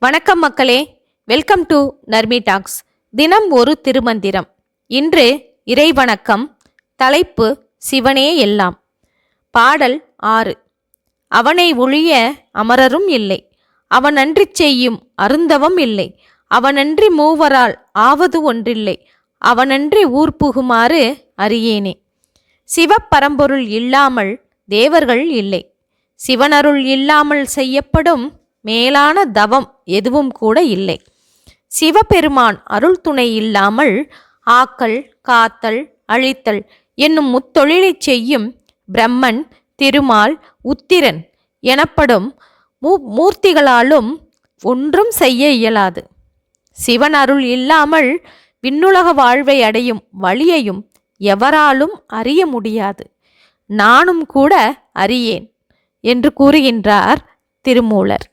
வணக்கம் மக்களே. Welcome to Narmi tax தினம் ஒரு திருமந்திரம். இன்று இறைவணக்கம் தலைப்பு சிவனே எல்லாம். பாடல் ஆறு. அவனை ஒழிய அமரரும் இல்லை. அவனன்றி செய்யும் அருந்தவம் இல்லை. அவனன்றி மூவரால் ஆவது ஒன்றில்லை. அவனன்றி ஊர் புகுமாறு அறியேனே. சிவப்பரம்பொருள் இல்லாமல் தேவர்கள் இல்லை. சிவனருள் இல்லாமல் செய்யப்படும் மேலான தவம் எதுவும் கூட இல்லை. சிவபெருமான் அருள் துணை இல்லாமல் ஆக்கல் காத்தல் அழித்தல் என்னும் முத்தொழிலைச் செய்யும் பிரம்மன் திருமால் உத்திரன் எனப்படும் மூ மூர்த்திகளாலும் ஒன்றும் செய்ய இயலாது. சிவன் அருள் இல்லாமல் விண்ணுலக வாழ்வை அடையும் வழியையும் எவராலும் அறிய முடியாது. நானும் கூட அறியேன் என்று கூறுகின்றார் திருமூலர்.